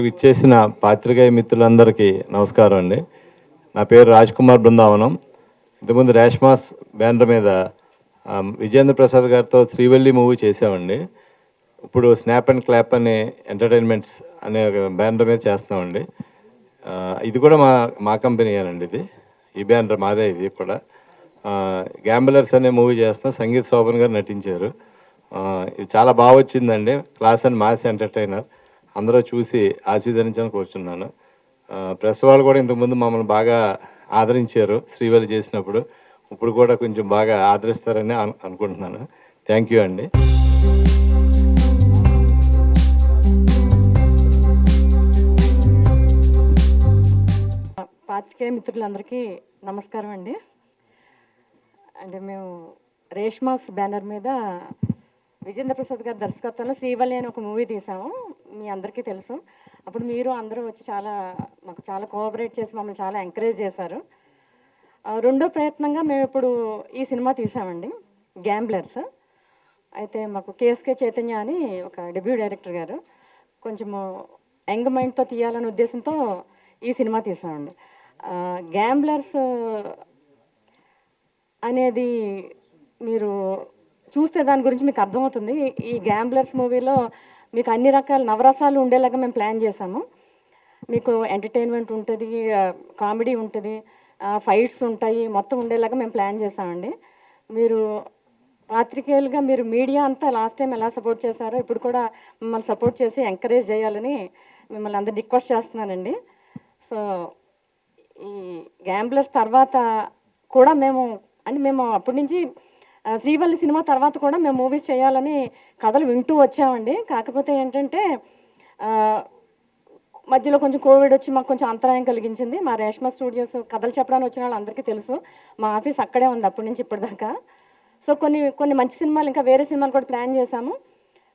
ఇచ్చేసిన పాత్రికేయ మిత్రులందరికీ నమస్కారం అండి. నా పేరు రాజ్ కుమార్ బృందావనం. ఇంతకుముందు రేష్మాస్ బ్యానర్ మీద విజేంద్ర ప్రసాద్ గారితో శ్రీవల్లి మూవీ చేసామండి ఇప్పుడు స్నాప్ అండ్ క్లాప్ అనే ఎంటర్టైన్మెంట్స్ అనే ఒక బ్యానర్ మీద చేస్తామండి ఇది కూడా మా మా కంపెనీయేనండి ఇది. ఈ బ్యానర్ మాదే ఇది కూడా. గ్యాంబులర్స్ అనే మూవీ చేస్తాం సంగీత్ శోభన్ గారు నటించారు. ఇది చాలా బాగా వచ్చిందండి. Class and mass entertainer. అందరూ చూసి ఆశీర్వదించడానికి కూర్చున్నాను. ప్రెస్ వాళ్ళు కూడా ఇంతకుముందు మమ్మల్ని బాగా ఆదరించారు శ్రీవల్లి చేసినప్పుడు. ఇప్పుడు కూడా కొంచెం బాగా ఆదరిస్తారని అనుకుంటున్నాను. థ్యాంక్ యూ అండి. పాత్రికేయ మిత్రులందరికీ నమస్కారం అండి. అంటే మేము రేష్మాస్ బ్యానర్ మీద విజేంద్ర ప్రసాద్ గారి దర్శకత్వంలో శ్రీవల్లి అని ఒక మూవీ తీసాము. మీ అందరికీ తెలుసు. అప్పుడు మీరు అందరూ వచ్చి చాలా మాకు చాలా కోఆపరేట్ చేసి మమ్మల్ని చాలా ఎంకరేజ్ చేశారు. రెండో ప్రయత్నంగా మేము ఇప్పుడు ఈ సినిమా తీసామండి గ్యాంబ్లర్స్ అయితే మాకు కేఎస్కే చైతన్య అని ఒక డెబ్యూ డైరెక్టర్ గారు కొంచెము యంగ్ మైండ్తో తీయాలనే ఉద్దేశంతో ఈ సినిమా తీసామండి. గ్యాంబ్లర్స్ అనేది మీరు చూస్తే దాని గురించి మీకు అర్థమవుతుంది. ఈ గ్యాంబ్లర్స్ మూవీలో మీకు అన్ని రకాల నవరసాలు ఉండేలాగా మేము ప్లాన్ చేసాము మీకు ఎంటర్టైన్మెంట్ ఉంటుంది కామెడీ ఉంటుంది ఫైట్స్ ఉంటాయి మొత్తం ఉండేలాగా మేము ప్లాన్ చేసామండి మీరు పాత్రికేయులుగా మీరు మీడియా అంతా లాస్ట్ టైం ఎలా సపోర్ట్ చేశారో ఇప్పుడు కూడా మిమ్మల్ని సపోర్ట్ చేసి ఎంకరేజ్ చేయాలని మిమ్మల్ని అందరు రిక్వెస్ట్ చేస్తున్నానండి. సో ఈ గ్యాంబ్లర్స్ తర్వాత కూడా మేము అంటే మేము అప్పటి నుంచి శ్రీవల్లి సినిమా తర్వాత కూడా మేము మూవీస్ చేయాలని కథలు వింటూ వచ్చామండి. కాకపోతే ఏంటంటే మధ్యలో కొంచెం కోవిడ్ వచ్చి మాకు కొంచెం అంతరాయం కలిగించింది. మా రేష్మా స్టూడియోస్ కథలు చెప్పడానికి వచ్చిన వాళ్ళందరికీ తెలుసు. మా ఆఫీస్ అక్కడే ఉంది అప్పటి నుంచి ఇప్పటిదాకా. సో కొన్ని కొన్ని మంచి సినిమాలు ఇంకా వేరే సినిమాలు కూడా ప్లాన్ చేశాము.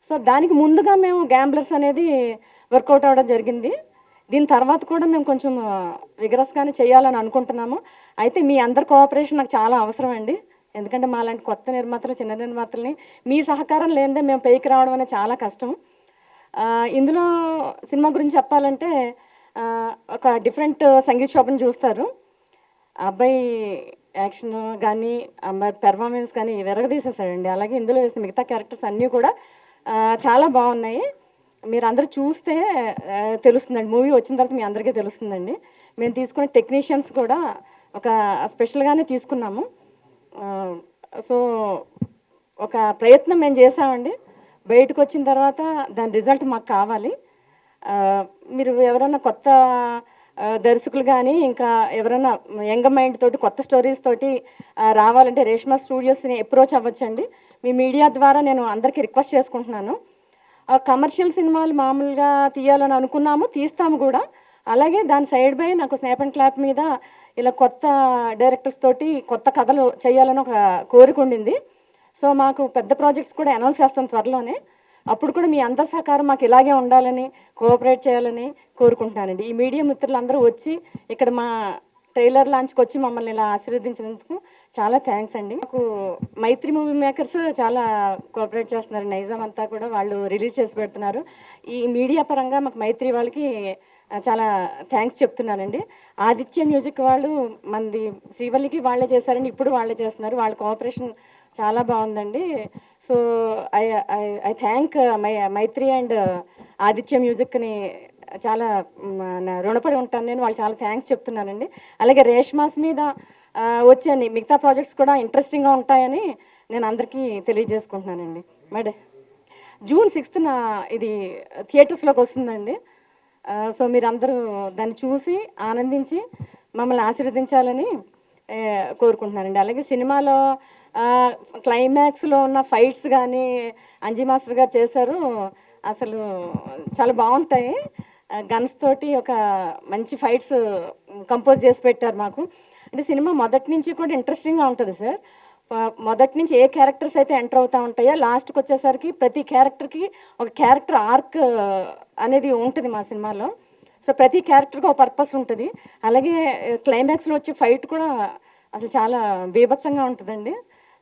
సో దానికి ముందుగా మేము గ్యాంబ్లర్స్ అనేది వర్కౌట్ అవ్వడం జరిగింది. దీని తర్వాత కూడా మేము కొంచెం విగరస్గానే చేయాలని అనుకుంటున్నాము. అయితే మీ అందరి కోఆపరేషన్ నాకు చాలా అవసరం అండి. ఎందుకంటే మా లాంటి కొత్త నిర్మాతలు చిన్న నిర్మాతల్ని మీ సహకారం లేనిదే మేము పైకి రావడం అనేది చాలా కష్టం. ఇందులో సినిమా గురించి చెప్పాలంటే ఒక డిఫరెంట్ సంగీత్ షాప్ని చూస్తారు. ఆ అబ్బాయి యాక్షన్ కానీ అమ్మాయి పెర్ఫార్మెన్స్ కానీ విరగదీసేసాడండి. అలాగే ఇందులో వేసిన మిగతా క్యారెక్టర్స్ అన్నీ కూడా చాలా బాగున్నాయి. మీరు అందరూ చూస్తే తెలుస్తుందండి. మూవీ వచ్చిన తర్వాత మీ అందరికీ తెలుస్తుందండి. మేము తీసుకునే టెక్నీషియన్స్ కూడా ఒక స్పెషల్గానే తీసుకున్నాము. సో ఒక ప్రయత్నం మేము చేసామండి బయటకు వచ్చిన తర్వాత దాని రిజల్ట్ మాకు కావాలి. మీరు ఎవరైనా కొత్త దర్శకులు కానీ ఇంకా ఎవరైనా యంగ్ మైండ్ తోటి కొత్త స్టోరీస్ తోటి రావాలంటే రేష్మా స్టూడియోస్ని అప్రోచ్ అవ్వచ్చండి. మీ మీడియా ద్వారా నేను అందరికీ రిక్వెస్ట్ చేసుకుంటున్నాను. ఆ కమర్షియల్ సినిమాలు మామూలుగా తీయాలని అనుకున్నాము తీస్తాము కూడా. అలాగే దాని సైడ్ బై నాకు స్నాప్ అండ్ క్లాప్ మీద ఇలా కొత్త డైరెక్టర్స్ తోటి కొత్త కథలు చేయాలని ఒక కోరిక ఉండింది. సో మాకు పెద్ద ప్రాజెక్ట్స్ కూడా అనౌన్స్ చేస్తాం త్వరలోనే. అప్పుడు కూడా మీ అందరి సహకారం మాకు ఇలాగే ఉండాలని కోఆపరేట్ చేయాలని కోరుకుంటున్నానండి. ఈ మీడియా మిత్రులందరూ వచ్చి ఇక్కడ మా ట్రైలర్ లాంచ్కి వచ్చి మమ్మల్ని ఇలా ఆశీర్వదించినందుకు చాలా థ్యాంక్స్ అండి. మాకు మైత్రి మూవీ మేకర్స్ చాలా కోఆపరేట్ చేస్తున్నారు. నైజాం అంతా కూడా వాళ్ళు రిలీజ్ చేసి పెడుతున్నారు. ఈ మీడియా పరంగా మాకు మైత్రి వాళ్ళకి చాలా థ్యాంక్స్ చెప్తున్నానండి. ఆదిత్య మ్యూజిక్ వాళ్ళు మంది శ్రీవల్లికి వాళ్ళే చేశారండి ఇప్పుడు వాళ్ళే చేస్తున్నారు. వాళ్ళ కోఆపరేషన్ చాలా బాగుందండి. So I I I thank my Mythri and uh, Aditya మ్యూజిక్ని చాలా రుణపడి ఉంటాను నేను. వాళ్ళు చాలా థ్యాంక్స్ చెప్తున్నానండి. అలాగే రేష్మాస్ మీద వచ్చాయని మిగతా ప్రాజెక్ట్స్ కూడా ఇంట్రెస్టింగ్గా ఉంటాయని నేను అందరికీ తెలియజేసుకుంటున్నానండి. మేడం జూన్ సిక్స్త్న ఇది థియేటర్స్లోకి వస్తుందండి. సో మీరందరూ దాన్ని చూసి ఆనందించి మమ్మల్ని ఆశీర్వదించాలని కోరుకుంటున్నానండి అలాగే సినిమాలో క్లైమాక్స్లో ఉన్న ఫైట్స్ కానీ అంజీ మాస్టర్ గారు చేశారు. అసలు చాలా బాగుంటాయి. గన్స్ తోటి ఒక మంచి ఫైట్స్ కంపోజ్ చేసి పెట్టారు మాకు. అంటే సినిమా మొదటి నుంచి కూడా ఇంట్రెస్టింగ్గా ఉంటుంది సార్ మొదటి నుంచి ఏ క్యారెక్టర్స్ అయితే ఎంటర్ అవుతూ ఉంటాయో లాస్ట్కి వచ్చేసరికి ప్రతి క్యారెక్టర్కి ఒక క్యారెక్టర్ ఆర్క్ అనేది ఉంటుంది మా సినిమాలో. సో ప్రతి క్యారెక్టర్కి ఒక పర్పస్ ఉంటుంది. అలాగే క్లైమాక్స్లో వచ్చే ఫైట్ కూడా అసలు చాలా బీభత్సంగా ఉంటుందండి.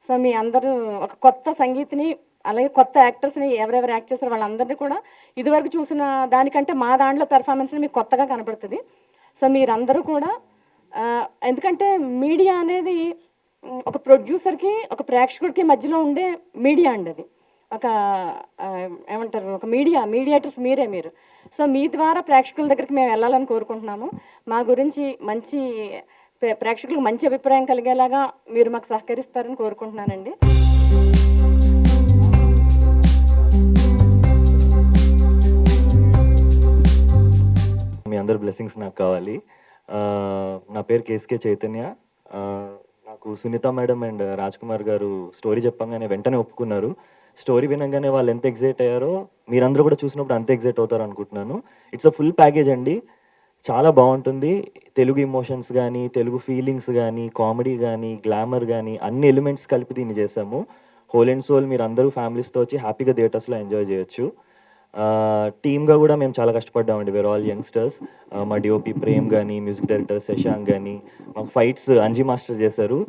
సో మీ అందరూ ఒక కొత్త సంగీతిని అలాగే కొత్త యాక్టర్స్ని ఎవరెవరు యాక్ట్ చేస్తారు వాళ్ళందరినీ కూడా ఇదివరకు చూసిన దానికంటే మా దాంట్లో పెర్ఫార్మెన్స్ని మీకు కొత్తగా కనబడుతుంది సో మీరందరూ కూడా ఎందుకంటే మీడియా అనేది ఒక ప్రొడ్యూసర్కి ఒక ప్రేక్షకుడికి మధ్యలో ఉండే మీడియా అండి అది. ఒక ఏమంటారు ఒక మీడియా మీడియేటర్స్ మీరే మీరు. సో మీ ద్వారా ప్రేక్షకుల దగ్గరికి మేము వెళ్ళాలని కోరుకుంటున్నాము. మా గురించి మంచి ప్రేక్షకులకు మంచి అభిప్రాయం కలిగేలాగా మీరు మాకు సహకరిస్తారని కోరుకుంటున్నానండి. మీ అందరు బ్లెస్సింగ్స్ నాకు కావాలి. నా పేరు కేసుకే చైతన్య. నాకు Sunitha madam and Raj Kumar garu story చెప్పంగానే వెంటనే ఒప్పుకున్నారు. స్టోరీ వినగానే వాళ్ళు ఎంత ఎగ్జైట్ అయ్యారో మీరందరూ కూడా చూసినప్పుడు అంత ఎగ్జైట్ అవుతారు అనుకుంటున్నాను. ఇట్స్ అ ఫుల్ ప్యాకేజ్ అండి. చాలా బాగుంటుంది. తెలుగు ఇమోషన్స్ కానీ తెలుగు ఫీలింగ్స్ కానీ కామెడీ కానీ గ్లామర్ కానీ అన్ని ఎలిమెంట్స్ కలిపి దీన్ని చేసాము. హోల్ అండ్ సోల్ మీరు అందరూ ఫ్యామిలీస్తో వచ్చి హ్యాపీగా థియేటర్స్లో ఎంజాయ్ చేయొచ్చు. టీమ్గా కూడా మేము చాలా కష్టపడ్డామండి. వేర్ ఆల్ యంగ్స్టర్స్ మా డిఓపి ప్రేమ్ కానీ మ్యూజిక్ డైరెక్టర్ శశాంక్ కానీ మాకు ఫైట్స్ అంజీ మాస్టర్ చేశారు.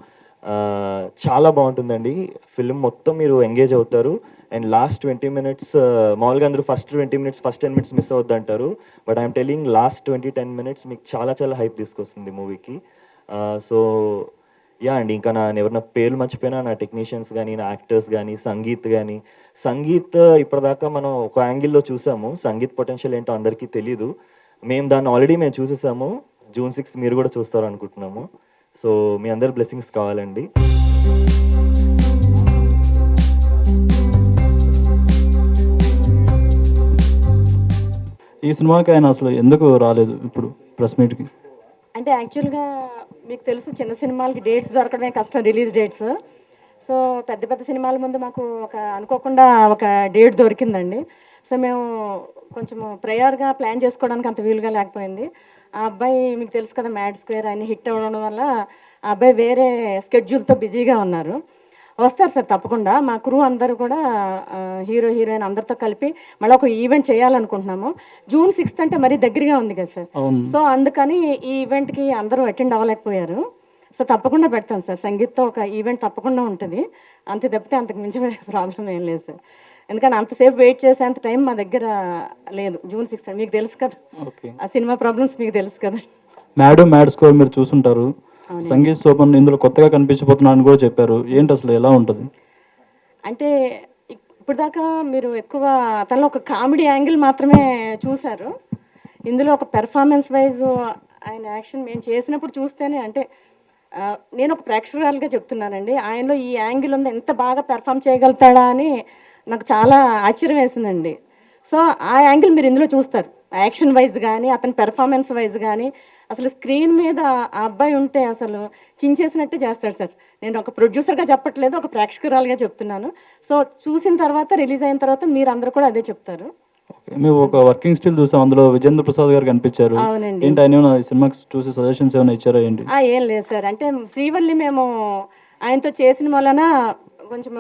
చాలా బాగుంటుందండి. ఫిల్మ్ మొత్తం మీరు ఎంగేజ్ అవుతారు. అండ్ లాస్ట్ ట్వంటీ మినిట్స్ మామూలుగా అందరూ first twenty minutes first ten minutes miss అవుద్ది అంటారు but I'm telling last twenty ten minutes మీకు చాలా చాలా హైప్ తీసుకొస్తుంది మూవీకి సో యా అండి ఇంకా నా ఎవరైనా పేర్లు మర్చిపోయినా నా టెక్నీషియన్స్ కానీ నా యాక్టర్స్ కానీ సంగీత్ కానీ సంగీత్ ఇప్పటిదాకా మనం ఒక యాంగిల్లో చూసాము. సంగీత్ పొటెన్షియల్ ఏంటో అందరికీ తెలీదు. మేము దాన్ని ఆల్రెడీ మేము చూసేసాము. జూన్ సిక్స్ మీరు కూడా చూస్తారు అనుకుంటున్నాము సో మీ అందరి బ్లెస్సింగ్స్ కావాలండి. ఈ సినిమాకి ఆయన అసలు ఎందుకు రాలేదు ఇప్పుడు ప్రెస్ మీట్కి అంటే యాక్చువల్గా మీకు తెలుసు చిన్న సినిమాలకి డేట్స్ దొరకడమే కష్టం రిలీజ్ డేట్స్. సో పెద్ద పెద్ద సినిమాల ముందు మాకు ఒక అనుకోకుండా ఒక డేట్ దొరికిందండి. సో మేము కొంచెం ప్రయర్గా ప్లాన్ చేసుకోవడానికి అంత వీలుగా లేకపోయింది. ఆ అబ్బాయి మీకు తెలుసు కదా మ్యాడ్ స్క్వేర్ అన్ని హిట్ అవ్వడం వల్ల ఆ అబ్బాయి వేరే స్కెడ్యూల్తో బిజీగా ఉన్నారు. వస్తారు సార్ తప్పకుండా. మా క్రూ అందరూ కూడా హీరో హీరోయిన్ అందరితో కలిపి మళ్ళీ ఒక ఈవెంట్ చేయాలనుకుంటున్నాము. జూన్ సిక్స్త్ అంటే మరీ దగ్గరగా ఉంది కదా సార్. సో అందుకని ఈ ఈవెంట్కి అందరూ అటెండ్ అవ్వలేకపోయారు. సో తప్పకుండా పెడతాం సార్. సంగీత్తో ఒక ఈవెంట్ తప్పకుండా ఉంటుంది. అంతే తప్పితే అంతకు మించి ప్రాబ్లం ఏం లేదు సార్. ఎందుకంటే అంతసేపు వెయిట్ చేసేంత టైం మా దగ్గర లేదు. జూన్ సిక్స్త్ మీకు తెలుసు కదా. ఆ సినిమా ప్రాబ్లమ్స్ మీకు తెలుసు కదా. మ్యాడ్ మ్యాడ్ స్కోర్ మీరు చూసుంటారు. సంగీత్ శోభన్ ఇందులో కొత్తగా కనిపించబోతున్నాను కూడా చెప్పారు. ఏంటి అసలు ఎలా ఉంటుంది? అంటే ఇప్పుడు దాకా మీరు ఎక్కువ తనలో ఒక కామెడీ యాంగిల్ మాత్రమే చూశారు. ఇందులో ఒక పెర్ఫార్మెన్స్ వైజ్ ఆయన యాక్షన్ మేము చేసినప్పుడు చూస్తేనే అంటే నేను ఒక ప్రేక్షకురాలుగా చెప్తున్నానండి. ఆయనలో ఈ యాంగిల్ ఉంది ఎంత బాగా పెర్ఫామ్ చేయగలుగుతాడా అని నాకు చాలా ఆశ్చర్యం వేసిందండి. సో ఆ యాంగిల్ మీరు ఇందులో చూస్తారు. యాక్షన్ వైజ్ కానీ అతని పెర్ఫార్మెన్స్ వైజ్ కానీ అసలు స్క్రీన్ మీద ఆ అబ్బాయి ఉంటే అసలు చించేసినట్టే చేస్తాడు సార్. నేను ఒక ప్రొడ్యూసర్గా చెప్పట్లేదు ఒక ప్రేక్షకురాలుగా చెప్తున్నాను. సో చూసిన తర్వాత రిలీజ్ అయిన తర్వాత మీరు అందరూ కూడా అదే చెప్తారు. మేము ఒక వర్కింగ్ స్టిల్ చూసాం. అందులో విజేంద్ర ప్రసాద్ గారు కనిపించారు. అవునండి. ఏంటి ఆయన సినిమాకి చూసి సజెషన్స్ ఏమైనా ఇచ్చారా ఏంటి? ఏం లేదు సార్. అంటే శ్రీవల్లి మేము ఆయనతో చేసిన వలన కొంచెం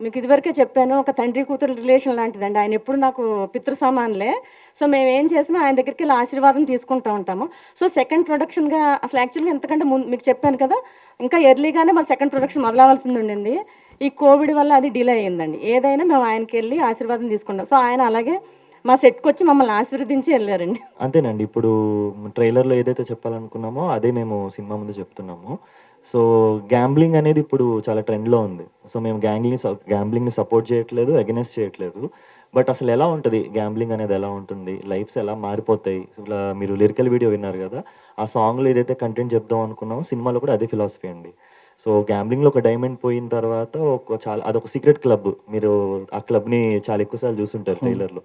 మీకు ఇదివరకే చెప్పాను ఒక తండ్రి కూతురు రిలేషన్ లాంటిదండి. ఆయన ఎప్పుడు నాకు పితృ సమానులే. సో మేము ఏం చేసినా ఆయన దగ్గరికి వెళ్ళి ఆశీర్వాదం తీసుకుంటూ ఉంటాము. సో సెకండ్ ప్రొడక్షన్గా అసలు యాక్చువల్గా ఎంతకంటే ముందు మీకు చెప్పాను కదా ఇంకా ఎర్లీగానే మా సెకండ్ ప్రొడక్షన్ మొదలవలసింది ఉండింది. ఈ కోవిడ్ వల్ల అది డిలే అయ్యిందండి. ఏదైనా మేము ఆయనకి వెళ్ళి ఆశీర్వాదం తీసుకుంటాం. సో ఆయన అలాగే మా సెట్కి వచ్చి మమ్మల్ని ఆశీర్వదించి వెళ్ళారండి. అంతేనండి. ఇప్పుడు ట్రైలర్లో ఏదైతే చెప్పాలనుకున్నామో అదే మేము సినిమా ముందు చెప్తున్నాము. సో గ్యాంబ్లింగ్ అనేది ఇప్పుడు చాలా ట్రెండ్లో ఉంది. సో మేము గ్యాంగ్లింగ్ గ్యాంబ్లింగ్ని సపోర్ట్ చేయట్లేదు అగెనెస్ట్ చేయట్లేదు. బట్ అసలు ఎలా ఉంటుంది? గ్యాంబ్లింగ్ అనేది ఎలా ఉంటుంది? లైఫ్స్ ఎలా మారిపోతాయి? ఇలా మీరు లిరికల్ వీడియో విన్నారు కదా ఆ సాంగ్లో ఏదైతే కంటెంట్ చెప్దాం అనుకున్నామో సినిమాలో కూడా అదే ఫిలాసఫీ అండి. సో గ్యాంబ్లింగ్లో ఒక డైమండ్ పోయిన తర్వాత ఒక చాలా అదొక సీక్రెట్ క్లబ్ మీరు ఆ క్లబ్ని చాలా ఎక్కువసార్లు చూసుంటారు ట్రైలర్లో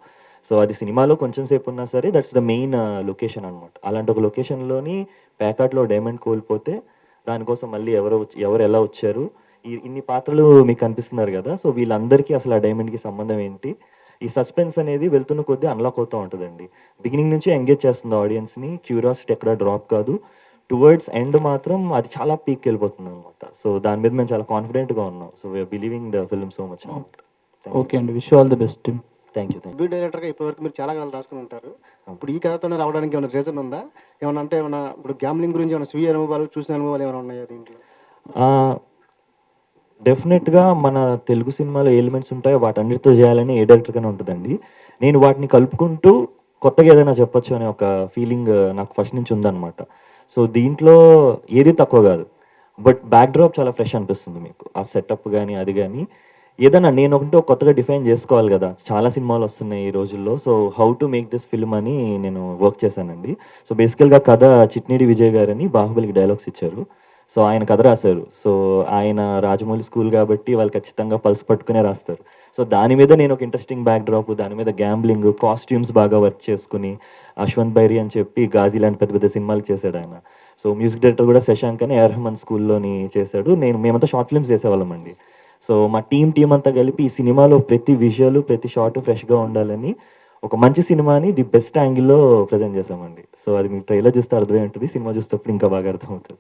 సో అది సినిమాలో కొంచెం సేపు ఉన్నా సరే దట్స్ ద మెయిన్ లొకేషన్ అనమాట అలాంటి ఒక లొకేషన్లోని ప్యాకాట్లో డైమండ్ కోల్పోతే దానికోసం మళ్ళీ ఎవరు ఎవరు ఎలా వచ్చారు? ఇన్ని పాత్రలు మీకు కనిపిస్తున్నారు కదా సో వీళ్ళందరికీ అసలు ఆ డైమండ్కి సంబంధం ఏంటి? ఈ సస్పెన్స్ అనేది వెళ్తున్న కొద్దీ అన్లాక్ అవుతూ ఉంటుందండి. బిగినింగ్ నుంచి ఎంగేజ్ చేస్తుంది ఆడియన్స్ని క్యూరియాసిటీ ఎక్కడ డ్రాప్ కాదు. టువర్డ్స్ ఎండ్ మాత్రం అది చాలా పీక్ వెళ్ళిపోతుంది అనమాట సో దాని మీద మేము చాలా కాన్ఫిడెంట్గా ఉన్నాం. So we're believing the film so much okay అండి. Wish all the best team thank you thank debut డైరెక్టర్గా ఇప్పటివరకు మీరు చాలా కథలు రాసుకుని ఉంటారు. ఇప్పుడు ఈ కథతోనే రావడానికి ఏమైనా రీజన్ ఉందా? ఏమన్నా అంటే ఏమన్నా ఇప్పుడు గ్యామ్లింగ్ గురించి ఏమైనా స్వీయ అనుభవాలు చూసిన అనుభవాలు ఏమైనా ఉన్నాయా దీంట్లో? డెఫినెట్గా మన తెలుగు సినిమాలో ఎలిమెంట్స్ ఉంటాయో వాటన్నిటితో చేయాలని ఏ డైరెక్టర్గానే ఉంటుందండి. నేను వాటిని కలుపుకుంటూ కొత్తగా ఏదైనా చెప్పొచ్చు అనే ఒక ఫీలింగ్ నాకు ఫస్ట్ నుంచి ఉందన్నమాట. సో దీంట్లో ఏది తక్కువ కాదు. బట్ బ్యాక్ డ్రాప్ చాలా ఫ్రెష్ అనిపిస్తుంది మీకు. ఆ సెటప్ కానీ అది కానీ ఏదైనా నేను ఒకటి కొత్తగా డిఫైన్ చేసుకోవాలి కదా. చాలా సినిమాలు వస్తున్నాయి ఈ రోజుల్లో. So how to make this film అని నేను వర్క్ చేశానండి. సో బేసికల్గా కథ చిట్నీడి విజయ్ గారని బాహుబలికి డైలాగ్స్ ఇచ్చారు. సో ఆయన కథ రాశారు. సో ఆయన రాజమౌళి స్కూల్ కాబట్టి వాళ్ళు ఖచ్చితంగా పల్స్ పట్టుకునే రాస్తారు. సో దాని మీద నేను ఒక ఇంట్రెస్టింగ్ బ్యాక్ డ్రాప్ దాని మీద గ్యాంబ్లింగ్ కాస్ట్యూమ్స్ బాగా వర్క్ చేసుకుని అశ్వంత్ బైరి అని చెప్పి గాజీ లాంటి పెద్ద పెద్ద సినిమాలు చేశాడు ఆయన. సో మ్యూజిక్ డైరెక్టర్ కూడా శశాంక్ అని ఏఆర్ స్కూల్లోని చేశాడు. నేను మేమంతా షార్ట్ ఫిల్మ్స్ చేసేవాళ్ళం అండి. సో మా టీం టీం అంతా కలిపి ఈ సినిమాలో ప్రతి విజువల్ ప్రతి షార్ట్ ఫ్రెష్గా ఉండాలని ఒక మంచి సినిమాని ది బెస్ట్ యాంగిల్లో ప్రజెంట్ చేసామండి సో అది మీకు ట్రైలర్ చూస్తే అర్థమై ఉంటుంది సినిమా చూసేటప్పుడు ఇంకా బాగా అర్థమవుతుంది.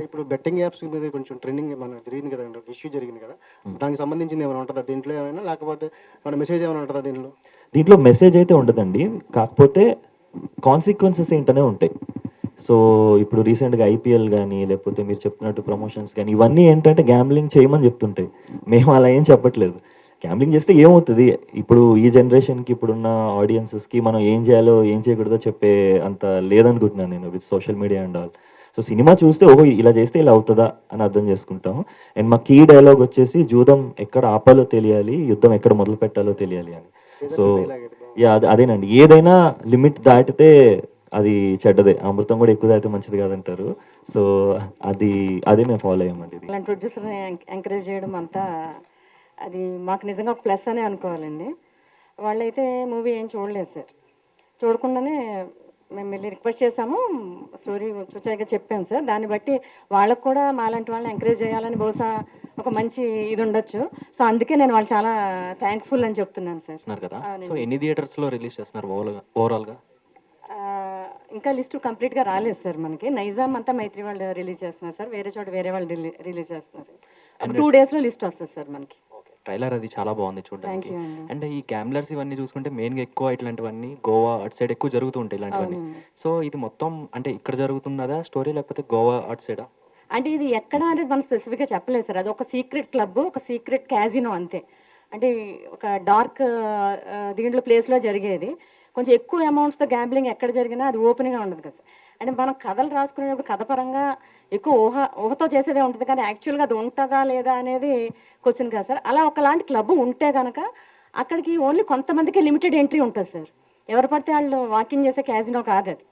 అంటే ఇప్పుడు బెట్టింగ్ యాప్స్ మీద కొంచెం ట్రెండింగ్ మన జరిగింది కదా ఇష్యూ జరిగింది కదా దానికి సంబంధించింది ఏమైనా ఉంటుందా దీంట్లో ఏమైనా? లేకపోతే మన మెసేజ్ ఏమైనా ఉంటుందా దీంట్లో? దీంట్లో మెసేజ్ అయితే ఉండదండి. కాకపోతే కాన్సిక్వెన్సెస్ ఏంటనే ఉంటాయి. సో ఇప్పుడు రీసెంట్గా ఐపీఎల్ కానీ లేకపోతే మీరు చెప్తున్నట్టు ప్రమోషన్స్ కానీ ఇవన్నీ ఏంటంటే గ్యాంబ్లింగ్ చేయమని చెప్తుంటాయి. మేము అలా ఏం చెప్పట్లేదు. గ్యాంబ్లింగ్ చేస్తే ఏమవుతుంది? ఇప్పుడు ఈ జనరేషన్కి ఇప్పుడున్న ఆడియన్సెస్కి మనం ఏం చేయాలో ఏం చేయకూడదో చెప్పే అంత లేదనుకుంటున్నాను నేను with social media and all so cinema చూస్తే ఓహో ఇలా చేస్తే ఇలా అవుతుందా అని అర్థం చేసుకుంటాం అండ్ మా కీ డైలాగ్ వచ్చేసి జూదం ఎక్కడ ఆపాలో తెలియాలి యుద్ధం ఎక్కడ మొదలు పెట్టాలో తెలియాలి అని. సో యా అదే అదేనండి. ఏదైనా లిమిట్ దాటితే అది చెడ్డదే. అమృతం కూడా ఎక్కువ దాటితే మంచిది కాదంటారు. సో అది అదే మేము ఫాలో అయ్యామండి ఇది. అలాంటి ప్రొడ్యూసర్ని ఎంకరేజ్ చేయడం అంతా అది మాకు నిజంగా ఒక ప్లస్ అనే అనుకోవాలండి. వాళ్ళైతే మూవీ ఏం చూడలేదు సార్. చూడకుండానే మేము వెళ్ళి రిక్వెస్ట్ చేసాము స్టోరీ చూచాక చెప్పాను సార్. దాన్ని బట్టి వాళ్ళకు కూడా మాలాంటి వాళ్ళని ఎంకరేజ్ చేయాలని బహుశా ఒక మంచి ఇది ఉండొచ్చు. సో అందుకే నేను వాళ్ళు చాలా థ్యాంక్ఫుల్ అని చెప్తున్నాను సార్. కదా. సో ఎన్ని థియేటర్స్లో రిలీజ్ చేస్తున్నారు ఓవరాల్గా? ఇంకా లిస్టు కంప్లీట్గా రాలేదు సార్ మనకి. నైజాం అంతా మైత్రి వాళ్ళు రిలీజ్ చేస్తున్నారు సార్. వేరే చోట వేరే వాళ్ళు రిలీజ్ చేస్తున్నారు. టూ డేస్లో లిస్ట్ వస్తుంది సార్ మనకి. ట్రైలర్ అది చాలా బాగుంది చూడడానికి. అండి. ఈ గ్యాంబ్లర్స్ ఇవన్నీ చూసుకుంటే మెయిన్గా ఎక్కువ ఇట్లాంటివన్నీ గోవా అటు సైడ్ ఎక్కువ జరుగుతూ ఉంటాయి ఇలాంటివన్నీ. సో ఇది మొత్తం అంటే ఇక్కడ జరుగుతున్నదా స్టోరీ లేకపోతే గోవా అటు సైడా? అంటే ఇది ఎక్కడ అనేది మనం స్పెసిఫిక్గా చెప్పలేదు సార్. అది ఒక సీక్రెట్ క్లబ్ ఒక సీక్రెట్ క్యాజినో అంతే. అంటే ఒక డార్క్ దీంట్లో ప్లేస్లో జరిగేది. కొంచెం ఎక్కువ అమౌంట్స్తో గ్యాంబ్లింగ్ ఎక్కడ జరిగినా అది ఓపెన్గా ఉండదు కదా సార్. అంటే మనం కథలు రాసుకునేటప్పుడు కథపరంగా ఎక్కువ ఊహ ఊహతో చేసేదే ఉంటుంది. కానీ యాక్చువల్గా అది ఉంటుందా లేదా అనేది క్వశ్చన్ కాదు సార్. అలా ఒకలాంటి క్లబ్ ఉంటే కనుక అక్కడికి ఓన్లీ కొంతమందికి లిమిటెడ్ ఎంట్రీ ఉంటుంది సార్. ఎవరు పడితే వాళ్ళు వాకింగ్ చేసే క్యాజినో కాదు అది.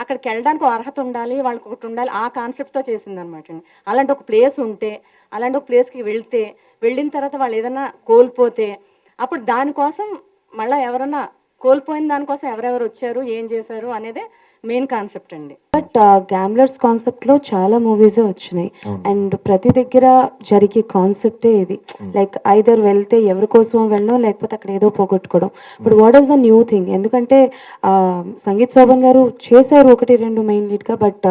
అక్కడికి వెళ్ళడానికి ఒక అర్హత ఉండాలి వాళ్ళకి ఒకటి ఉండాలి. ఆ కాన్సెప్ట్తో చేసింది అనమాట అలాంటి ఒక ప్లేస్ ఉంటే అలాంటి ఒక ప్లేస్కి వెళ్తే వెళ్ళిన తర్వాత వాళ్ళు ఏదైనా కోల్పోతే అప్పుడు దానికోసం మళ్ళీ ఎవరన్నా కోల్పోయిన దానికోసం ఎవరెవరు వచ్చారు ఏం చేశారు అనేది మెయిన్ కాన్సెప్ట్ అండి. బట్ గ్యాంబ్లర్స్ కాన్సెప్ట్లో చాలా మూవీస్ వచ్చినాయి. అండ్ ప్రతి దగ్గర జరిగే కాన్సెప్టే ఇది. లైక్ ఐదర్ వెళ్తే ఎవరి కోసం వెళ్ళడం లేకపోతే అక్కడ ఏదో పోగొట్టుకోవడం. But what is the new thing? ఎందుకంటే సంగీత్ శోభన్ గారు చేశారు ఒకటి రెండు మెయిన్ లీడ్గా బట్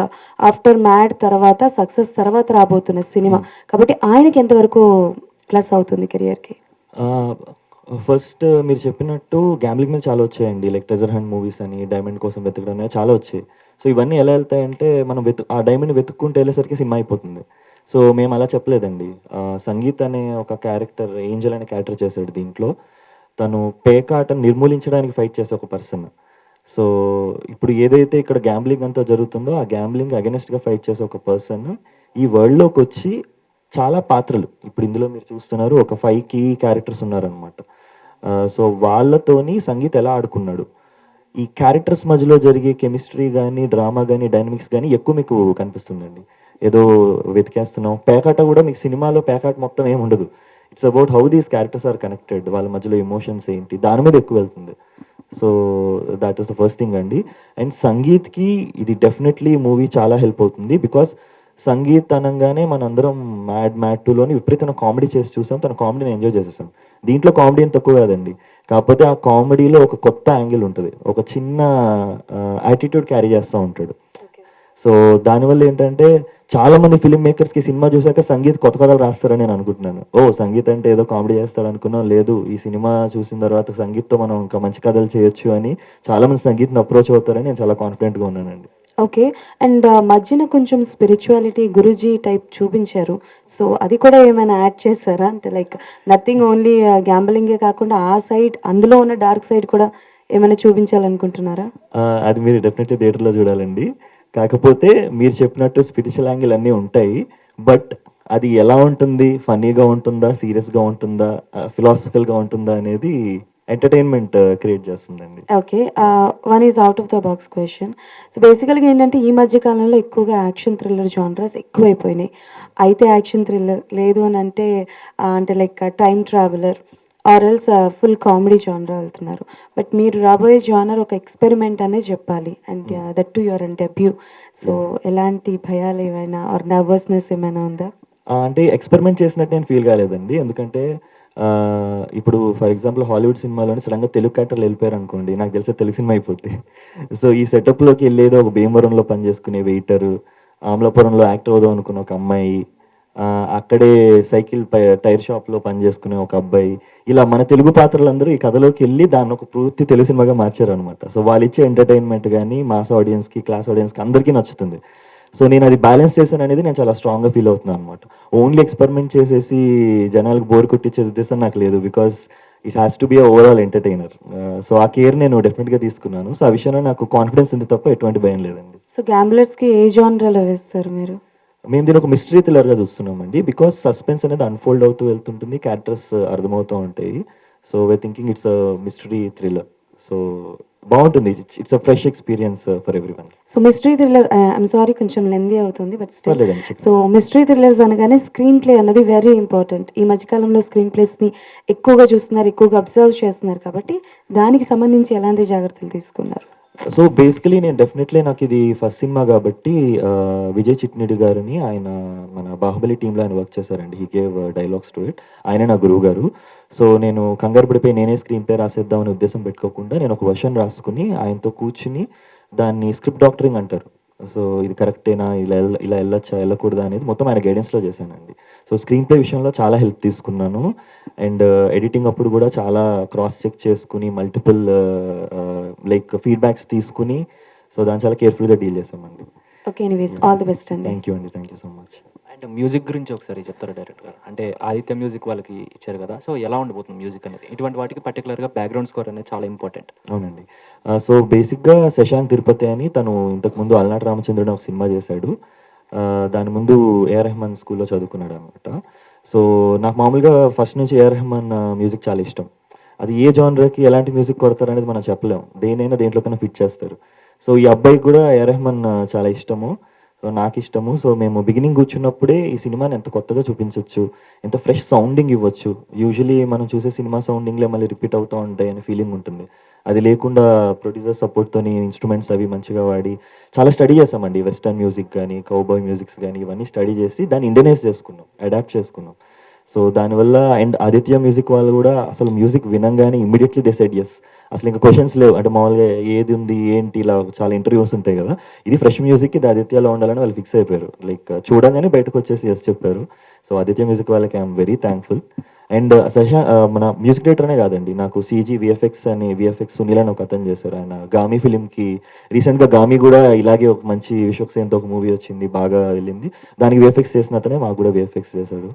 ఆఫ్టర్ మ్యాడ్ తర్వాత సక్సెస్ తర్వాత రాబోతున్న సినిమా. కాబట్టి ఆయనకి ఎంతవరకు ప్లస్ అవుతుంది కెరియర్కి? ఫస్ట్ మీరు చెప్పినట్టు గ్యాంబ్లింగ్ మీద చాలా వచ్చాయండి. లైక్ ట్రెజర్ హండ్ మూవీస్ అని డైమండ్ కోసం వెతకడం అనేవి చాలా వచ్చాయి. సో ఇవన్నీ ఎలా వెళ్తాయంటే మనం వెతు ఆ డైమండ్ వెతుక్కుంటూ వెళ్ళేసరికి సినిమా అయిపోతుంది. సో మేము అలా చెప్పలేదండి. సంగీత్ అనే ఒక క్యారెక్టర్ ఏంజల్ అనే క్యారెక్టర్ చేశాడు దీంట్లో. తను పేకాటను నిర్మూలించడానికి ఫైట్ చేసే ఒక పర్సన్ సో ఇప్పుడు ఏదైతే ఇక్కడ గ్యాంబ్లింగ్ అంతా జరుగుతుందో ఆ గ్యాంబ్లింగ్ అగెనెస్ట్గా ఫైట్ చేసే ఒక పర్సన్ ఈ వరల్డ్లోకి వచ్చి చాలా పాత్రలు. ఇప్పుడు ఇందులో మీరు చూస్తున్నారు ఒక ఫైవ్ కీ క్యారెక్టర్స్ ఉన్నారనమాట సో వాళ్ళతోని సంగీత్ ఎలా ఆడుకున్నాడు? ఈ క్యారెక్టర్స్ మధ్యలో జరిగే కెమిస్ట్రీ కానీ డ్రామా కానీ డైనమిక్స్ కానీ ఎక్కువ మీకు కనిపిస్తుందండి. ఏదో వెతికేస్తున్నాం. పేకాట కూడా మీకు సినిమాలో పేకాట మొత్తం ఏమి ఉండదు. It's about how these characters are connected వాళ్ళ మధ్యలో ఎమోషన్స్ ఏంటి? దాని మీద ఎక్కువ వెళ్తుంది. So that is the first thing అండి. అండ్ సంగీత్కి ఇది డెఫినెట్లీ మూవీ చాలా హెల్ప్ అవుతుంది బికాస్ సంగీత్ అనగానే మనందరం మ్యాడ్ మ్యాడ్ టూలోని విపరీతమైన కామెడీ చేసి చూసాం. తన కామెడీని ఎంజాయ్ చేసేసాం. దీంట్లో కామెడీ ఏం తక్కువ కాదండి. కాకపోతే ఆ కామెడీలో ఒక కొత్త యాంగిల్ ఉంటుంది. ఒక చిన్న యాటిట్యూడ్ క్యారీ చేస్తూ ఉంటాడు. సో దానివల్ల ఏంటంటే చాలా మంది ఫిల్మ్ మేకర్స్కి సినిమా చూసాక సంగీత్ కొత్త కథలు రాస్తారని నేను అనుకుంటున్నాను. ఓ సంగీత్ అంటే ఏదో కామెడీ చేస్తాడు అనుకున్నాం. లేదు ఈ సినిమా చూసిన తర్వాత సంగీత్తో మనం ఇంకా మంచి కథలు చేయొచ్చు అని చాలా మంది సంగీత్ని అప్రోచ్ అవుతారని నేను చాలా కాన్ఫిడెంట్గా ఉన్నానండి. ఓకే అండ్ uh, మధ్యన కొంచెం స్పిరిచువాలిటీ గురూజీ టైప్ చూపించారు. సో అది కూడా ఏమైనా యాడ్ చేశారా? అంటే లైక్ నథింగ్ ఓన్లీ గ్యాంబలింగే కాకుండా ఆ సైడ్ అందులో ఉన్న డార్క్ సైడ్ కూడా ఏమైనా చూపించాలనుకుంటున్నారా? ఆ, అది మీరు డెఫినెట్లీ థియేటర్లో చూడాలండి. కాకపోతే మీరు చెప్పినట్టు స్పిరిచువల్ యాంగిల్ అన్నీ ఉంటాయి. బట్ అది ఎలా ఉంటుంది? ఫన్నీగా ఉంటుందా? సీరియస్గా ఉంటుందా? Uh, ఫిలాసఫికల్గా ఉంటుందా? అనేది ఎంటర్టైన్మెంట్ క్రియేట్ చేస్తుందండి. Okay one is out of the box question so బేసికల్గా ఏంటంటే ఈ మధ్య కాలంలో ఎక్కువగా యాక్షన్ థ్రిల్లర్ జానరస్ ఎక్కువైపోయినాయి. అయితే యాక్షన్ థ్రిల్లర్ లేదు అని అంటే అంటే like time traveller or else full comedy genre వెళ్తున్నారు. బట్ మీరు రాబోయే జానర్ ఒక ఎక్స్పెరిమెంట్ అనే చెప్పాలి. And that to your and debut so ఎలాంటి భయాలు ఏమైనా ఆర్ నర్వస్నెస్ ఏమైనా ఉందా? అంటే ఎక్స్పెరిమెంట్ చేసినట్టు నేను ఫీల్ కాలేదండి. ఎందుకంటే ఇప్పుడు ఫర్ ఎగ్జాంపుల్ హాలీవుడ్ సినిమాలోనే సడన్గా తెలుగు క్యారెక్టర్లు వెళ్ళిపోయారు అనుకోండి నాకు తెలిసే తెలుగు సినిమా అయిపోద్ది. సో ఈ సెటప్లోకి వెళ్ళేది ఒక భీమవరంలో పనిచేసుకునే వెయిటరు ఆమ్లాపురంలో యాక్టర్ అవుదాం అనుకున్న ఒక అమ్మాయి అక్కడే సైకిల్ పై టైర్ షాప్లో పనిచేసుకునే ఒక అబ్బాయి ఇలా మన తెలుగు పాత్రలందరూ ఈ కథలోకి వెళ్ళి దాన్ని ఒక పూర్తి తెలుగు సినిమాగా మార్చారు అనమాట సో వాళ్ళు ఇచ్చే ఎంటర్టైన్మెంట్ కానీ మాస్ ఆడియన్స్కి క్లాస్ ఆడియన్స్కి అందరికీ నచ్చుతుంది. సో నేను అది బ్యాలెన్స్ చేశాను అనేది నేను చాలా స్ట్రాంగ్గా ఫీల్ అవుతున్నాను అనమాట ఓన్లీ ఎక్స్పెరిమెంట్ చేసేసి జనాలకు బోర్ కొట్టించే ఉద్దేశం నాకు లేదు because it has to be overall entertainer so ఆ కేర్ నేను డెఫినెట్గా తీసుకున్నాను. సో ఆ విషయంలో నాకు కాన్ఫిడెన్స్ ఉంది తప్ప ఎటువంటి భయం లేదండి. సో గ్యాంబ్లర్స్కి ఏ జానర్లో వేస్తారు మీరు? మేము దీని ఒక మిస్టరీ థ్రిల్లర్గా చూస్తున్నామండి. బికాస్ సస్పెన్స్ అనేది అన్ఫోల్డ్ అవుతూ వెళ్తుంటుంది క్యారెక్టర్స్ అర్థమవుతూ ఉంటాయి. So why thinking it's a mystery thriller so బాగుంటుంది. It's a fresh experience for everyone so mystery thriller I'm sorry కొంచెం లెందీ అవుతుంది but still. So mystery thrillers అనగానే స్క్రీన్ ప్లే అన్నది very important ఈ మధ్యకాలంలో స్క్రీన్ ప్లేస్ని ఎక్కువగా చూస్తున్నారు ఎక్కువగా అబ్జర్వ్ చేస్తున్నారు కాబట్టి దానికి సంబంధించి ఎలాంటి జాగ్రత్తలు తీసుకున్నారు? సో బేసికలీ నేను డెఫినెట్లీ నాకు ఇది ఫస్ట్ సినిమా కాబట్టి విజయ్ చిట్నిడి గారిని ఆయన మన బాహుబలి టీంలో ఆయన వర్క్ చేశారండి. He gave dialogues to it ఆయన నా గురువు గారు. సో నేను కంగారు పడిపోయి నేనే స్క్రీన్ ప్లే రాసేద్దామని ఉద్దేశం పెట్టుకోకుండా నేను ఒక వర్షన్ రాసుకుని ఆయనతో కూర్చుని దాన్ని స్క్రిప్ట్ డాక్టరింగ్ అంటారు. సో ఇది కరెక్టేనా? ఇలా ఇలా వెళ్ళొచ్చా? వెళ్ళకూడదా? అనేది మొత్తం ఆయన గైడెన్స్లో చేశానండి. సో స్క్రీన్ ప్లే విషయంలో చాలా హెల్ప్ తీసుకున్నాను. అండ్ ఎడిటింగ్ అప్పుడు కూడా చాలా క్రాస్ చెక్ చేసుకుని మల్టిపుల్ లైక్ ఫీడ్బ్యాక్స్ తీసుకుని సో దాన్ని చాలా కేర్ఫుల్గా డీల్ చేసామండి okay anyways all the best అండి. థ్యాంక్ యూ అండి. Thank you so much and music గురించి ఒకసారి చెప్తారు డైరెక్ట్ గారు అంటే ఆదిత్య మ్యూజిక్ వాళ్ళకి ఇచ్చారు కదా సో ఎలా ఉండబోతుంది మ్యూజిక్ అనేది? ఇటువంటి వాటికి పర్టికులర్గా బ్యాక్గ్రౌండ్ స్కోర్ అనేది చాలా ఇంపార్టెంట్ అవునండి. సో బేసిక్గా శశాంక్ తిరుపతి అని తను ఇంతకుముందు అల్నాటి రామచంద్రుడు ఒక సినిమా చేశాడు. దాని ముందు ఏఆర్ రెహమాన్ స్కూల్లో చదువుకున్నాడు అనమాట సో నాకు మామూలుగా ఫస్ట్ నుంచి ఏఆర్ రెహమాన్ మ్యూజిక్ చాలా ఇష్టం. అది ఏ జానర్కి ఎలాంటి మ్యూజిక్ కొడతారు అనేది మనం చెప్పలేం. దేనైనా దేంట్లోకైనా ఫిట్ చేస్తారు. సో ఈ అబ్బాయికి కూడా ఏఆర్ రెహమాన్ చాలా ఇష్టము. సో నాకు ఇష్టము సో మేము బిగినింగ్ కూర్చున్నప్పుడే ఈ సినిమాని ఎంత కొత్తగా చూపించవచ్చు ఎంత ఫ్రెష్ సౌండింగ్ ఇవ్వచ్చు. యూజువలీ మనం చూసే సినిమా సౌండింగ్లే మళ్ళీ రిపీట్ అవుతూ ఉంటాయి అనే ఫీలింగ్ ఉంటుంది. అది లేకుండా ప్రొడ్యూసర్ సపోర్ట్తో ఇన్స్ట్రుమెంట్స్ అవి మంచిగా వాడి చాలా స్టడీ చేసామండి. వెస్టర్న్ మ్యూజిక్ కానీ కౌబాయ్ మ్యూజిక్స్ కానీ ఇవన్నీ స్టడీ చేసి దాన్ని ఇండనైజ్ చేసుకున్నాం అడాప్ట్ చేసుకున్నాం. సో దానివల్ల అండ్ ఆదిత్య మ్యూజిక్ వాళ్ళు కూడా అసలు మ్యూజిక్ వినంగానే ఇమీడియట్లీ డిసైడ్ ఎస్ అసలు ఇంకా క్వశ్చన్స్ లేవు. అంటే మామూలుగా ఏది ఉంది ఏంటి ఇలా చాలా ఇంటర్వ్యూస్ ఉంటాయి కదా. ఇది ఫ్రెష్ మ్యూజిక్ ఇది ఆదిత్యలో ఉండాలని వాళ్ళు ఫిక్స్ అయిపోయారు. లైక్ చూడగానే బయటకు వచ్చేసి ఎస్ చెప్పారు. సో ఆదిత్య మ్యూజిక్ వాళ్ళకి I'm very thankful and Sasha మన మ్యూజిక్ డైరెక్టర్నే కాదండి. నాకు సీజీ విఎఫ్ఎక్స్ అని విఎఫ్ఎక్స్ సునీల్ అని ఒక అతను చేశారు. ఆయన గామి ఫిలింకి రీసెంట్గా గామి కూడా ఇలాగే ఒక మంచి విశ్వక్సేన్తో ఒక మూవీ వచ్చింది బాగా వెళ్ళింది. దానికి విఎఫ్ఎక్స్ చేసిన అతనే మాకు కూడా విఎఫ్ఎక్స్ చేశాడు.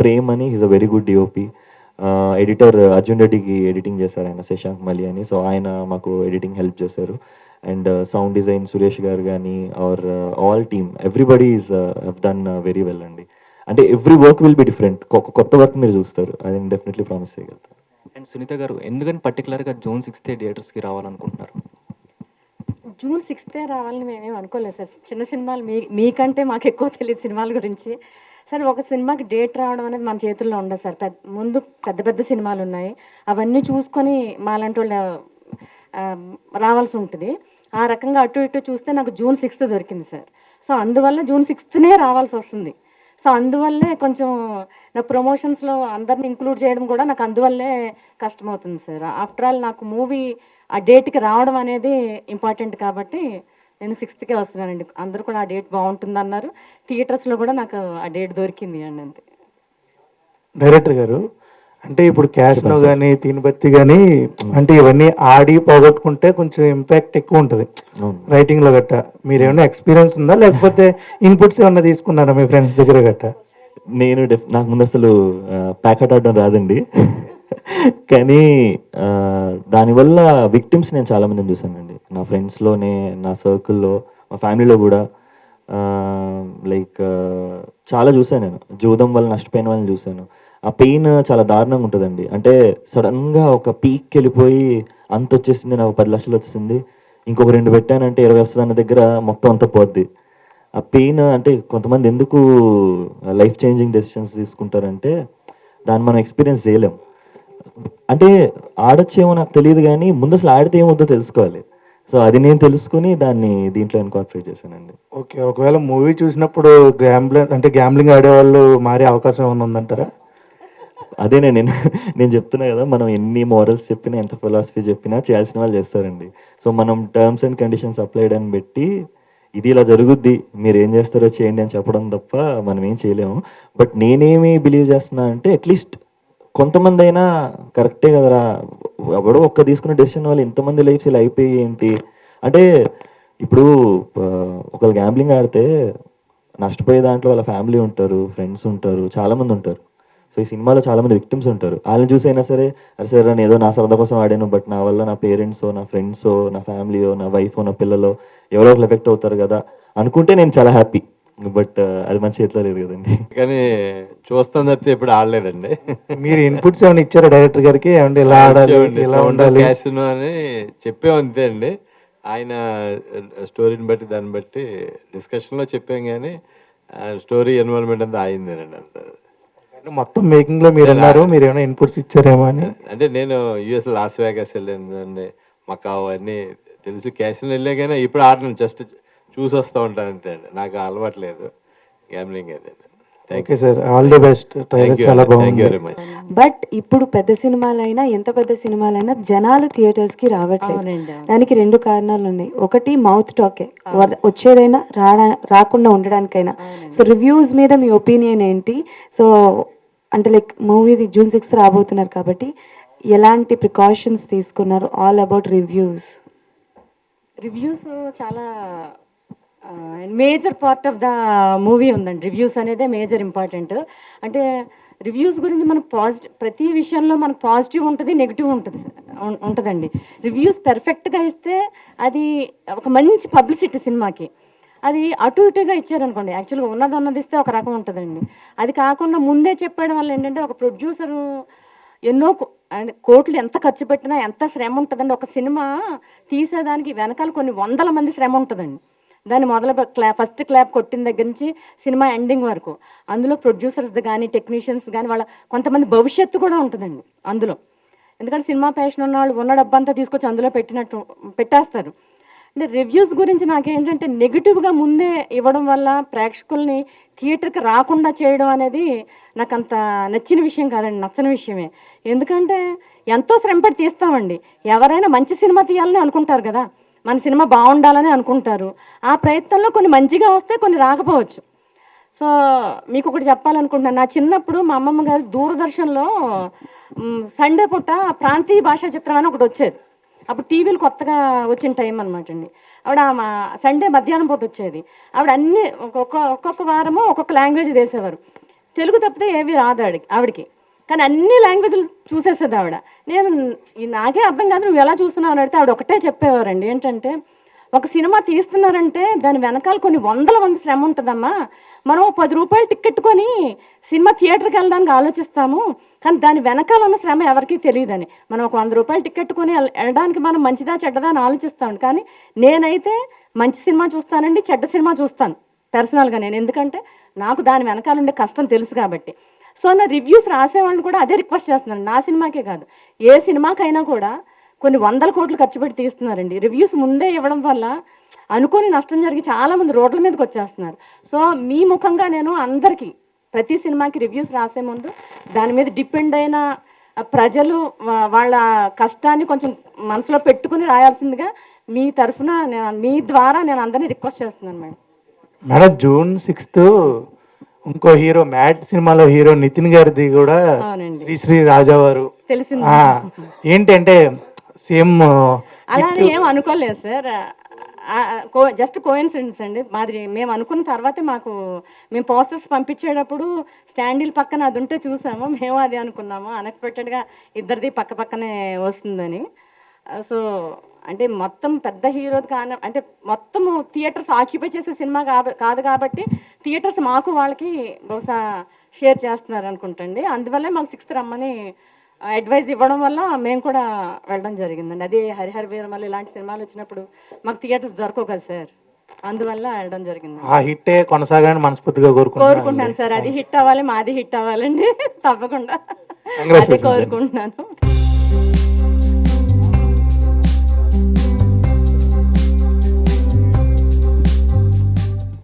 ప్రేమ్ అని is a very good DOP editor Arjun రెడ్డికి ఎడిటింగ్ చేశారు ఆయన శశాంక్ మలి అని. సో ఆయన మాకు ఎడిటింగ్ హెల్ప్ చేశారు. And sound design Suresh garu కానీ are all team everybody is have done very well అండి. అంటే every work will be different ఒక కొత్త వర్క్ మీరు చూస్తారు. అది డెఫినెట్లీ ప్రామిస్ చేయగలుగుతాను అండ్ సునీత గారు ఎందుకని పర్టికులర్గా జూన్ సిక్స్త్ థియేటర్స్కి రావాలనుకుంటున్నారు? జూన్ సిక్స్తే రావాలని మేమేం అనుకోలేదు సార్. చిన్న సినిమాలు మీ మీకంటే మాకు ఎక్కువ తెలియదు సినిమాల గురించి. సరే ఒక సినిమాకి డేట్ రావడం అనేది మన చేతుల్లో ఉండదు సార్. పెద్ద ముందు పెద్ద పెద్ద సినిమాలు ఉన్నాయి. అవన్నీ చూసుకొని మాలాంటి వాళ్ళు రావాల్సి ఉంటుంది. ఆ రకంగా అటు ఇటు చూస్తే నాకు జూన్ సిక్స్త్ దొరికింది సార్. సో అందువల్ల జూన్ సిక్స్త్నే రావాల్సి వస్తుంది. సో అందువల్లే కొంచెం నా ప్రమోషన్స్లో అందరిని ఇంక్లూడ్ చేయడం కూడా నాకు అందువల్లే కష్టమవుతుంది సార్. ఆఫ్టర్ ఆల్ నాకు మూవీ ఆ డేట్కి రావడం అనేది ఇంపార్టెంట్ కాబట్టి నేను సిక్స్త్కే వస్తున్నానండి. అందరూ కూడా ఆ డేట్ బాగుంటుంది అన్నారు థియేటర్స్లో కూడా నాకు ఆ డేట్ దొరికింది అండి అంతే. డైరెక్టర్ గారు అంటే ఇప్పుడు క్యాష్నో కానీ తీనిబత్తి కానీ అంటే ఇవన్నీ ఆడి పోగొట్టుకుంటే కొంచెం ఇంపాక్ట్ ఎక్కువ ఉంటుంది. అవును. రైటింగ్లో గట్ట. మీరు ఏమైనా ఎక్స్పీరియన్స్ ఉందా? లేకపోతే ఇన్పుట్స్ ఏమన్నా తీసుకున్నారా మీ ఫ్రెండ్స్ దగ్గర గట్ట? నేను నాకు ముందు అసలు ప్యాకెట్ ఆడడం రాదండి. కానీ దానివల్ల విక్టిమ్స్ నేను చాలా మందిని చూశానండి. నా ఫ్రెండ్స్లోనే నా సర్కిల్లో మా ఫ్యామిలీలో కూడా లైక్ చాలా చూశాను నేను. జూదం వల్ల నష్టపోయిన వాళ్ళని చూశాను. ఆ పెయిన్ చాలా దారుణంగా ఉంటుందండి. అంటే సడన్గా ఒక పీక్ వెళ్ళిపోయి అంత వచ్చేసింది నాకు పది లక్షలు వచ్చింది ఇంకొక రెండు పెట్టానంటే ఇరవై వస్తుంది అన్న దగ్గర మొత్తం అంతా పోద్ది. ఆ పెయిన్ అంటే కొంతమంది ఎందుకు లైఫ్ చేంజింగ్ డెసిషన్స్ తీసుకుంటారంటే దాన్ని మనం ఎక్స్పీరియన్స్ చేయలేం. అంటే ఆడొచ్చేమో నాకు తెలియదు కానీ ముందు అసలు ఆడితే ఏమవుద్దో తెలుసుకోవాలి. సో అది నేను తెలుసుకుని దాన్ని దీంట్లో ఇన్కార్పొరేట్ చేశానండి. ఓకే ఒకవేళ మూవీ చూసినప్పుడు గ్యాంబ్లింగ్ అంటే గ్యాంబ్లింగ్ ఆడేవాళ్ళు మారే అవకాశం ఏమైనా ఉందంటారా? అదే నేను నేను చెప్తున్నా కదా మనం ఎన్ని మోరల్స్ చెప్పినా ఎంత ఫిలాసఫీ చెప్పినా చేయాల్సిన వాళ్ళు చేస్తారండి. సో మనం టర్మ్స్ అండ్ కండిషన్స్ అప్లైడ్ అని పెట్టి ఇది ఇలా జరుగుద్ది మీరు ఏం చేస్తారో చేయండి అని చెప్పడం తప్ప మనం ఏం చేయలేము. బట్ నేనేమి బిలీవ్ చేస్తున్నా అంటే అట్లీస్ట్ కొంతమంది అయినా కరెక్టే కదరా ఎవడో ఒక్క తీసుకున్న డెసిషన్ వల్ల ఇంతమంది లైఫ్స్ ఇలా అయిపోయి ఏంటి? అంటే ఇప్పుడు ఆ, ఒకళ్ళు గ్యాంబ్లింగ్ ఆడితే నష్టపోయే దాంట్లో వాళ్ళ ఫ్యామిలీ ఉంటారు ఫ్రెండ్స్ ఉంటారు చాలామంది ఉంటారు. సో ఈ సినిమాలో చాలామంది విక్టిమ్స్ ఉంటారు. వాళ్ళని చూసి అయినా సరే అరే సరే నేను ఏదో నా సరదా కోసం ఆడాను బట్ నా వల్ల నా పేరెంట్స్ నా ఫ్రెండ్సో నా ఫ్యామిలీయో నా వైఫ్ నా పిల్లలో ఎవరో ఒకరు ఎఫెక్ట్ అవుతారు కదా అనుకుంటే నేను చాలా హ్యాపీ బట్ అది మన చేతిలో లేదు కదండి. కానీ చూస్తాం తప్పితే ఇప్పుడు ఆడలేదండి. మీరు ఇన్పుట్స్ ఏమైనా ఇచ్చారా డైరెక్టర్ గారికి? ఏమంటే ఇలా ఆడాలి. ఇలా ఉండాలి. క్యాసినో అని చెప్పాం అంతే అండి. ఆయన స్టోరీని బట్టి దాన్ని బట్టి డిస్కషన్లో చెప్పాం కానీ స్టోరీ ఇన్వాల్వ్మెంట్ అంతా అయిందేనండి అంత. అంటే మొత్తం మేకింగ్లో మీరు ఉన్నారు మీరు ఏమైనా ఇన్పుట్స్ ఇచ్చారేమో అని. అంటే నేను యుఎస్ లాస్ వేగాస్ వెళ్ళానండి మకావు అన్నీ తెలుసు. క్యాసినో వెళ్ళే కానీ ఇప్పుడు ఆడను. జస్ట్ చూసి వస్తూ ఉంటాను అంతే అండి. నాకు అలవాటు లేదు gambling okay sir all the best trailer చాలా బాగుంది. బట్ ఇప్పుడు పెద్ద సినిమాలైనా ఎంత పెద్ద సినిమాలైనా జనాలు థియేటర్స్కి రావట్లేదు. దానికి రెండు కారణాలు ఉన్నాయి. ఒకటి మౌత్ టాకే వచ్చేదైనా రాడా రాకుండా ఉండడానికైనా. సో రివ్యూస్ మీద మీ ఒపీనియన్ ఏంటి? సో అంటే లైక్ మూవీది జూన్ సిక్స్త్ రాబోతున్నారు కాబట్టి ఎలాంటి ప్రికాషన్స్ తీసుకున్నారు? ఆల్ అబౌట్ రివ్యూస్ రివ్యూస్ చాలా major part of the movie ఉందండి. రివ్యూస్ అనేదే మేజర్ ఇంపార్టెంట్ అంటే రివ్యూస్ గురించి మనకు పాజిటివ్ ప్రతి విషయంలో మనకు పాజిటివ్ ఉంటుంది నెగిటివ్ ఉంటుంది ఉంటుందండి. రివ్యూస్ పెర్ఫెక్ట్గా ఇస్తే అది ఒక మంచి పబ్లిసిటీ సినిమాకి. అది అటు ఇటుగా ఇచ్చారనుకోండి యాక్చువల్గా ఉన్నది ఉన్నది ఇస్తే ఒక రకం ఉంటుందండి. అది కాకుండా ముందే చెప్పడం వల్ల ఏంటంటే ఒక ప్రొడ్యూసరు ఎన్నో కో- కోట్లు ఎంత ఖర్చు పెట్టినా ఎంత శ్రమ ఉంటుందండి. ఒక సినిమా తీసేదానికి వెనకాల కొన్ని వందల మంది శ్రమ ఉంటుందండి. దాన్ని మొదలు క్లా ఫస్ట్ క్లాప్ కొట్టిన దగ్గర నుంచి సినిమా ఎండింగ్ వరకు. అందులో ప్రొడ్యూసర్స్ కానీ టెక్నీషియన్స్ కానీ వాళ్ళ కొంతమంది భవిష్యత్తు కూడా ఉంటుందండి అందులో. ఎందుకంటే సినిమా ప్యాషన్ ఉన్న వాళ్ళు ఉన్న డబ్బంతా తీసుకొచ్చి అందులో పెట్టినట్టు పెట్టేస్తారు. అంటే రివ్యూస్ గురించి నాకేంటంటే నెగిటివ్గా ముందే ఇవ్వడం వల్ల ప్రేక్షకుల్ని థియేటర్కి రాకుండా చేయడం అనేది నాకు అంత నచ్చిన విషయం కాదండి నచ్చని విషయమే. ఎందుకంటే ఎంతో శ్రమపడి తీస్తామండి. ఎవరైనా మంచి సినిమా తీయాలని అనుకుంటారు కదా. మన సినిమా బాగుండాలని అనుకుంటారు. ఆ ప్రయత్నంలో కొన్ని మంచిగా వస్తే కొన్ని రాకపోవచ్చు. సో మీకు ఒకటి చెప్పాలనుకుంటున్నాను నా చిన్నప్పుడు మా అమ్మమ్మ గారు దూరదర్శన్లో సండే పూట ప్రాంతీయ భాషా చిత్రం అని ఒకటి వచ్చేది. అప్పుడు టీవీలు కొత్తగా వచ్చిన టైం అనమాట అండి. ఆవిడ సండే మధ్యాహ్నం పూట వచ్చేది. ఆవిడ అన్ని ఒక్కొక్క ఒక్కొక్క వారము ఒక్కొక్క లాంగ్వేజ్ వేసేవారు తెలుగు తప్పితే ఏవి రాదు ఆవిడకి. కానీ అన్ని లాంగ్వేజ్లు చూసేసేది ఆవిడ. నేను నాకే అర్థం కాదు నువ్వు ఎలా చూస్తున్నావు అని అడిగితే ఆవిడ ఒకటే చెప్పేవారండి. ఏంటంటే ఒక సినిమా తీస్తున్నారంటే దాని వెనకాల కొన్ని వందల మంది శ్రమ ఉంటుందమ్మా. మనం పది రూపాయలు టికెట్ కొని సినిమా థియేటర్కి వెళ్ళడానికి ఆలోచిస్తాము కానీ దాని వెనకాల ఉన్న శ్రమ ఎవరికీ తెలియదని. మనం ఒక వంద రూపాయలు టికెట్ కొని వెళ్ళడానికి మనం మంచిదా చెడ్డదా అని ఆలోచిస్తాం. కానీ నేనైతే మంచి సినిమా చూస్తానండి చెడ్డ సినిమా చూస్తాను. పర్సనల్గా నేను. ఎందుకంటే నాకు దాని వెనకాల ఉండే కష్టం తెలుసు కాబట్టి. సో నా రివ్యూస్ రాసేవాళ్ళని కూడా అదే రిక్వెస్ట్ చేస్తున్నాను. నా సినిమాకే కాదు. ఏ సినిమాకైనా కూడా కొన్ని వందల కోట్లు ఖర్చు పెట్టి తీస్తున్నారండి. రివ్యూస్ ముందే ఇవ్వడం వల్ల అనుకోని నష్టం జరిగి చాలామంది రోడ్ల మీదకి వచ్చేస్తున్నారు. సో మీ ముఖంగా నేను అందరికీ ప్రతి సినిమాకి రివ్యూస్ రాసే ముందు దాని మీద డిపెండ్ అయిన ప్రజలు వాళ్ళ కష్టాన్ని కొంచెం మనసులో పెట్టుకుని రాయాల్సిందిగా మీ తరఫున నేను మీ ద్వారా నేను అందరినీ రిక్వెస్ట్ చేస్తున్నాను మేడం. మేడం జూన్ సిక్స్త్ ఇంకో హీరో మ్యాడ్ సినిమాలో హీరో నితిన్ గారిది కూడా అవునండి. శ్రీశ్రీ రాజావారు. ఏంటంటే సేమ్ అలా ఏం అనుకోలేదు సార్. జస్ట్ కోయిన్సిడెన్స్ అండి. మాది మేము అనుకున్న తర్వాతే మాకు మేము పోస్టర్స్ పంపించేటప్పుడు స్టాండీల పక్కన అది ఉంటే చూసాము. మేము అది అనుకున్నాము. అన్ఎక్స్పెక్టెడ్గా ఇద్దరిది పక్క పక్కనే వస్తుందని. సో అంటే మొత్తం పెద్ద హీరో కాన అంటే మొత్తము థియేటర్స్ ఆక్యుపై చేసే సినిమా కాదు కాదు కాబట్టి థియేటర్స్ మాకు వాళ్ళకి బహుశా షేర్ చేస్తున్నారు అనుకుంటండి అందువల్లే మాకు సిక్స్త్ రమ్మని అడ్వైజ్ ఇవ్వడం వల్ల మేము కూడా వెళ్ళడం జరిగిందండి. అదే హరిహర వీరమల్లి ఇలాంటి సినిమాలు వచ్చినప్పుడు మాకు థియేటర్స్ దొరకవు కదా సార్. అందువల్ల వెళ్ళడం జరిగింది. ఆ హిట్టే కొనసాగాలని మనస్ఫూర్తిగా కోరుకుంటున్నాను సార్. అది హిట్ అవ్వాలి మాది హిట్ అవ్వాలండి. తప్పకుండా. అది. కోరుకుంటున్నాను.